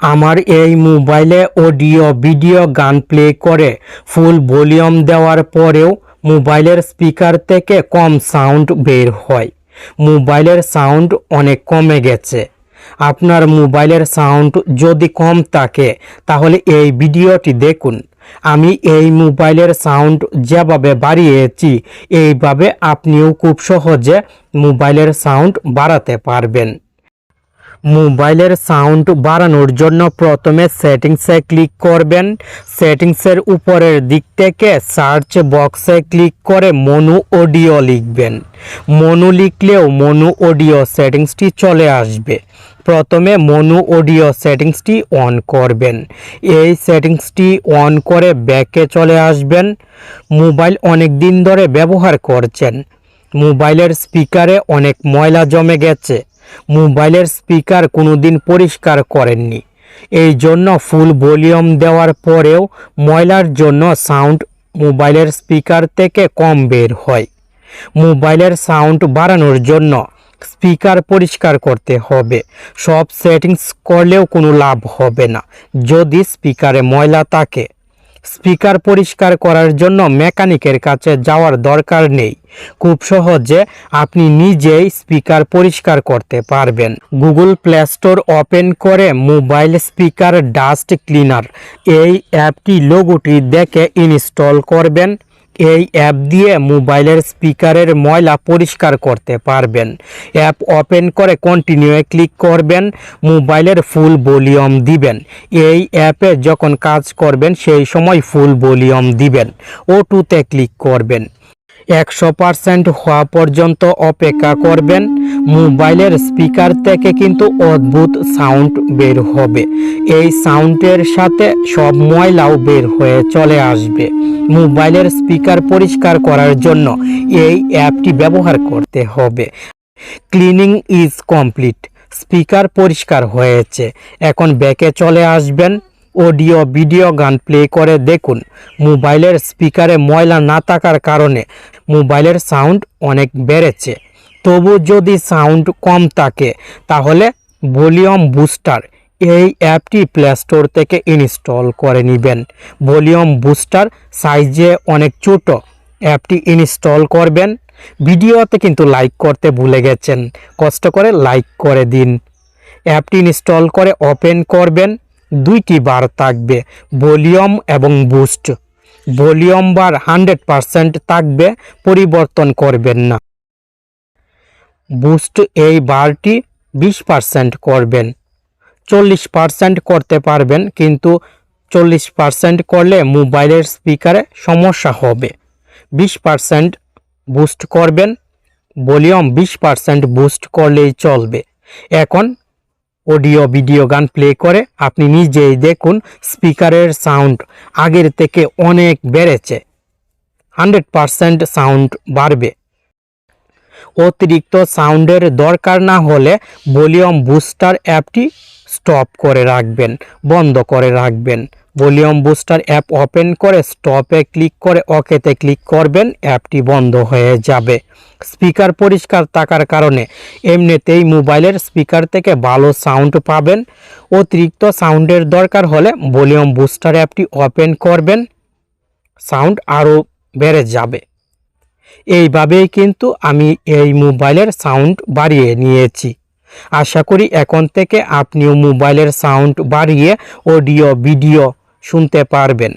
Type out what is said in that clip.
আমার এই মোবাইলে অডিও, ভিডিও, গান প্লে করে। ফুল ভলিউম দেওয়ার পরেও মোবাইলের স্পিকার থেকে কম সাউন্ড বের হয়। মোবাইলের সাউন্ড অনেক কমে গেছে। আপনার মোবাইলের সাউন্ড যদি কম থাকে, তাহলে এই ভিডিওটি দেখুন। আমি এই মোবাইলের সাউন্ড যেভাবে বাড়িয়েছি, এইভাবে আপনিও খুব সহজে মোবাইলের সাউন্ড বাড়াতে পারবেন। মোবাইলের সাউন্ড বাড়ানোর জন্য প্রথমে সেটিংসে ক্লিক করবেন। সেটিংসের উপরের দিক থেকে সার্চ বক্সে ক্লিক করে মনু অডিও লিখবেন। মনু লিখলেও মনু অডিও সেটিংসটি চলে আসবে। প্রথমে মনু অডিও সেটিংসটি অন করবেন। এই সেটিংসটি অন করে ব্যাকে চলে আসবেন। মোবাইল অনেক দিন ধরে ব্যবহার করছেন। মোবাইলের স্পিকারে অনেক ময়লা জমে গেছে। মোবাইলের স্পিকার কোনোদিন পরিষ্কার করেননি। এই জন্য ফুল ভলিউম দেওয়ার পরেও ময়লার জন্য সাউন্ড মোবাইলের স্পিকার থেকে কম বের হয়। মোবাইলের সাউন্ড বাড়ানোর জন্য স্পিকার পরিষ্কার করতে হবে। সব সেটিংস করলেও কোনো লাভ হবে না। যদি স্পিকারে ময়লা থাকে স্পিকার পরিষ্কার করার জন্য মেকানিকের কাছে যাওয়ার দরকার নেই। খুব সহজে আপনি নিজেই স্পিকার পরিষ্কার করতে পারবেন। গুগল প্লে স্টোর ওপেন করে মোবাইল স্পিকার ডাস্ট ক্লিনার এই অ্যাপটি লোগোটি দেখে ইনস্টল করবেন। এই অ্যাপ দিয়ে মোবাইলের স্পিকারের ময়লা পরিষ্কার করতে পারবেন। অ্যাপ ওপেন করে কন্টিনিউয়ে ক্লিক করবেন, মোবাইলের ফুল ভলিউম দিবেন। এই অ্যাপে যখন কাজ করবেন, সেই সময় ফুল ভলিউম দিবেন। ও টুতে ক্লিক করবেন। একশো পার্সেন্ট হওয়া পর্যন্ত অপেক্ষা করবেন। মোবাইলের স্পিকার থেকে কিন্তু অদ্ভুত সাউন্ড বের হবে। এই সাউন্ডের সাথে সব ময়লাও বের হয়ে চলে আসবে মোবাইলের স্পিকার পরিষ্কার করার জন্য। এই অ্যাপটি ব্যবহার করতে হবে। ক্লিনিং ইজ কমপ্লিট, স্পিকার পরিষ্কার হয়েছে। এখন ব্যাকে চলে আসবেন, অডিও, ভিডিও, গান প্লে করে দেখুন। মোবাইলের স্পিকারে ময়লা না থাকার কারণে মোবাইলের সাউন্ড অনেক বেড়েছে। তবু যদি সাউন্ড কম থাকে, তাহলে ভলিউম বুস্টার এই অ্যাপটি প্লে স্টোর থেকে ইনস্টল করে নেবেন। ভলিউম বুস্টার সাইজে অনেক ছোট অ্যাপটি ইনস্টল করবেন। ভিডিওতে কিন্তু লাইক করতে ভুলে গেছেন, কষ্ট করে লাইক করে দিন। অ্যাপটি ইনস্টল করে ওপেন করবেন, দুইটি বার থাকবে ভলিউম এবং boost volume bar hundred percent থাকবে, পরিবর্তন করবেন না। বুস্ট এই বারটি বিশ পারসেন্ট করবেন। চল্লিশ পারসেন্ট করতে পারবেন, কিন্তু চল্লিশ পারসেন্ট করলে মোবাইলের স্পিকারে সমস্যা হবে। বিশ পারসেন্ট বুস্ট করবেন, ভলিউম বিশ পারসেন্ট বুস্ট করলেই চলবে। এখন অডিও, ভিডিও গান প্লে করে আপনি নিজেই দেখুন স্পিকারের সাউন্ড আগের থেকে অনেক বেড়েছে। হান্ড্রেড পারসেন্ট সাউন্ড বাড়বে। অতিরিক্ত সাউন্ডের দরকার না হলে ভলিউম বুস্টার অ্যাপটি স্টপ করে রাখবেন, বন্ধ করে রাখবেন। ভলিউম বুস্টার অ্যাপ ওপেন করে স্টপে ক্লিক করে ওকেতে ক্লিক করবেন, অ্যাপটি বন্ধ হয়ে যাবে। স্পিকার পরিষ্কার থাকার কারণে এমনিতেই মোবাইলের স্পিকার থেকে ভালো সাউন্ড পাবেন। অতিরিক্ত সাউন্ডের দরকার হলে ভলিউম বুস্টার অ্যাপটি ওপেন করবেন, সাউন্ড আরও বেড়ে যাবে। এইভাবেই কিন্তু আমি এই মোবাইলের সাউন্ড বাড়িয়ে নিয়েছি। আশা করি এখন থেকে আপনিও মোবাইলের সাউন্ড বাড়িয়ে অডিও, ভিডিও শুনতে পারবেন।